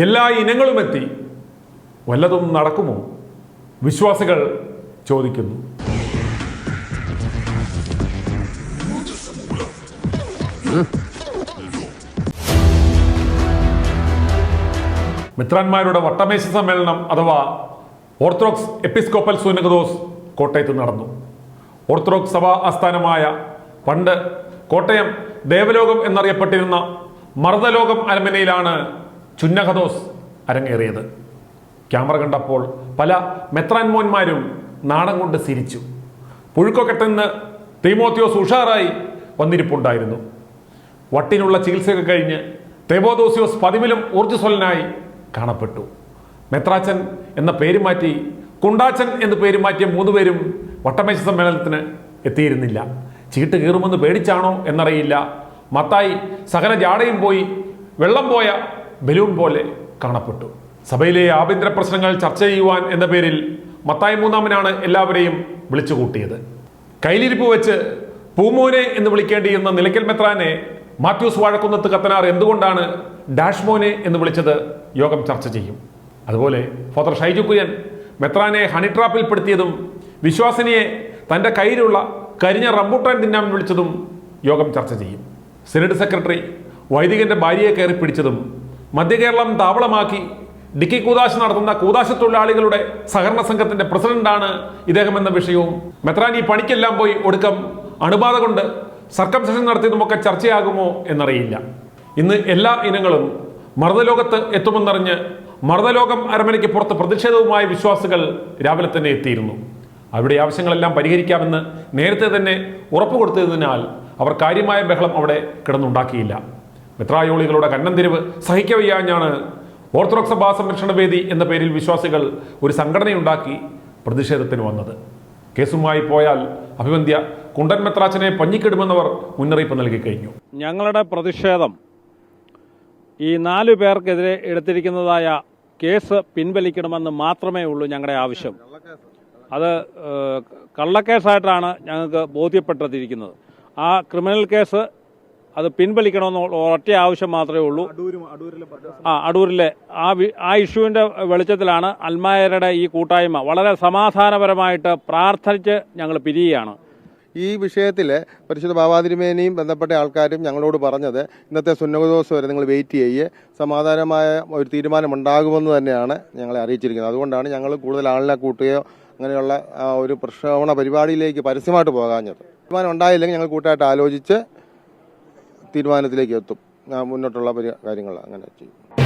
എല്ലാ ഇനങ്ങളും എത്തി. വല്ലതും നടക്കുമോ? വിശ്വാസികൾ ചോദിക്കുന്നു. മിത്രാന്മാരുടെ വട്ടമേശ സമ്മേളനം അഥവാ ഓർത്തഡോക്സ് എപ്പിസ്കോപ്പൽ സുനഗദോസ് കോട്ടയത്ത് നടന്നു. ഓർത്തഡോക്സ് സഭാ ആസ്ഥാനമായ പണ്ട് കോട്ടയം ദേവലോകം എന്നറിയപ്പെട്ടിരുന്ന മർദ്ദലോകം അരമനയിലാണ് ചുന്നഹദോസ് അരങ്ങേറിയത്. ക്യാമറ കണ്ടപ്പോൾ പല മെത്രാൻമോന്മാരും നാണം കൊണ്ട് സിരിച്ചു. പുഴുക്കൊക്കെ തീമോത്യോസ് ഉഷാറായി വന്നിരിപ്പുണ്ടായിരുന്നു. വട്ടിനുള്ള ചികിത്സയൊക്കെ കഴിഞ്ഞ് തേബോദോസിയോസ് പതിവിലും ഊർജസ്വലനായി കാണപ്പെട്ടു. മെത്രാച്ചൻ എന്ന പേര് മാറ്റി കുണ്ടാച്ചൻ എന്ന് പേര് മാറ്റിയ മൂന്ന് പേരും വട്ടമേശ സമ്മേളനത്തിന് എത്തിയിരുന്നില്ല. ചീട്ട് കീറുമെന്ന് പേടിച്ചാണോ എന്നറിയില്ല. മത്തായി സകല ജാടയും പോയി വെള്ളം പോയ ബലൂൺ പോലെ കാണപ്പെട്ടു. സഭയിലെ ആഭ്യന്തര പ്രശ്നങ്ങൾ ചർച്ച ചെയ്യുവാൻ എന്ന പേരിൽ മത്തായി മൂന്നാമനാണ് എല്ലാവരെയും വിളിച്ചുകൂട്ടിയത് കയ്യിലിരിപ്പ് വെച്ച് പൂമോനെ എന്ന് വിളിക്കേണ്ടിയിരുന്ന നിലയ്ക്കൽ മെത്രാനെ മാത്യൂസ് വാഴക്കുന്നത്ത് കത്തനാർ എന്തുകൊണ്ടാണ് ഡാഷ്മോനെ എന്ന് വിളിച്ചത് യോഗം ചർച്ച ചെയ്യും. അതുപോലെ ഫാദർ ഷൈജു കുര്യൻ മെത്രാനെ ഹണിട്രാപ്പിൽപ്പെടുത്തിയതും വിശ്വാസിനിയെ തന്റെ കയ്യിലുള്ള കരിഞ്ഞ റംബൂട്ടാൻ തിന്നാൻ വിളിച്ചതും യോഗം ചർച്ച ചെയ്യും. സെനറ്റ് സെക്രട്ടറി വൈദികന്റെ ഭാര്യയെ കയറി പിടിച്ചതും മധ്യകേരളം താവളമാക്കി. ഡിക്കി കൂതാശ് നടത്തുന്ന കൂതാശ തൊഴിലാളികളുടെ സഹകരണ സംഘത്തിന്റെ പ്രസിഡന്റാണ് ഇദ്ദേഹം എന്ന വിഷയവും മെത്രാൻ ഈ പണിക്കെല്ലാം പോയി ഒടുക്കം അണുബാധ കൊണ്ട് സർക്കംസെഷൻ നടത്തിയതുമൊക്കെ ചർച്ചയാകുമോ എന്നറിയില്ല. ഇന്ന് എല്ലാ ഇനങ്ങളും മർദ്ദലോകത്ത് എത്തുമെന്നറിഞ്ഞ് മർദ്ദലോകം അരമനയ്ക്ക് പുറത്ത് പ്രതിഷേധവുമായ വിശ്വാസികൾ രാവിലെ തന്നെ എത്തിയിരുന്നു. അവരുടെ ആവശ്യങ്ങളെല്ലാം പരിഹരിക്കാമെന്ന് നേരത്തെ തന്നെ ഉറപ്പ് കൊടുത്തതിനാൽ അവർ കാര്യമായ ബഹളം അവിടെ കിടന്നുണ്ടാക്കിയില്ല. മിത്രായോളികളുടെ കന്നന്തിരിവ് സഹിക്കവയ്യാഞ്ഞാണ് ഓർത്തഡോക്സ് സഭാ സംരക്ഷണ വേദി എന്ന പേരിൽ വിശ്വാസികൾ ഒരു സംഘടനയുണ്ടാക്കി പ്രതിഷേധത്തിന് വന്നത്. കേസുമായി പോയാൽ അഭിവന്ധ്യ കുണ്ടൻ മെത്രാച്ചനെ പഞ്ഞിക്കിടുമെന്നവർ മുന്നറിയിപ്പ് നൽകി കഴിഞ്ഞു. ഞങ്ങളുടെ പ്രതിഷേധം ഈ നാലു പേർക്കെതിരെ എടുത്തിരിക്കുന്നതായ കേസ് പിൻവലിക്കണമെന്ന് മാത്രമേ ഉള്ളൂ ഞങ്ങളുടെ ആവശ്യം. അത് കള്ളക്കേസായിട്ടാണ് ഞങ്ങൾക്ക് ബോധ്യപ്പെട്ടിരിക്കുന്നത്. ആ ക്രിമിനൽ കേസ് അത് പിൻവലിക്കണമെന്ന് ഒറ്റ ആവശ്യം മാത്രമേ ഉള്ളൂ. ആ അടൂരിലെ ആ വി- ആ ഇഷ്യൂവിന്റെ വെളിച്ചത്തിലാണ് അൽമായരുടെ ഈ കൂട്ടായ്മ. വളരെ സമാധാനപരമായിട്ട് പ്രാർത്ഥിച്ച് ഞങ്ങൾ പിരിയുകയാണ്. ഈ വിഷയത്തിൽ പരിശുദ്ധ ബാബാതിരുമേനിയും ബന്ധപ്പെട്ട ആൾക്കാരും ഞങ്ങളോട് പറഞ്ഞത് ഇന്നത്തെ സുന്നകദോസ് വരെ നിങ്ങൾ വെയിറ്റ് ചെയ്യേ. സമാധാനമായ ഒരു തീരുമാനം ഉണ്ടാകുമെന്ന് തന്നെയാണ് ഞങ്ങളെ അറിയിച്ചിരിക്കുന്നത്. അതുകൊണ്ടാണ് ഞങ്ങൾ കൂടുതൽ ആളിനെ കൂട്ടുകയോ അങ്ങനെയുള്ള ഒരു പ്രക്ഷോഭണ പരിപാടിയിലേക്ക് പരസ്യമായിട്ട് പോകാഞ്ഞത്. തീരുമാനം ഉണ്ടായില്ലെങ്കിൽ ഞങ്ങൾ കൂട്ടായിട്ട് ആലോചിച്ച് തീരുമാനത്തിലേക്ക് എത്തും. മുന്നോട്ടുള്ള കാര്യങ്ങൾ അങ്ങനെ ചെയ്യും.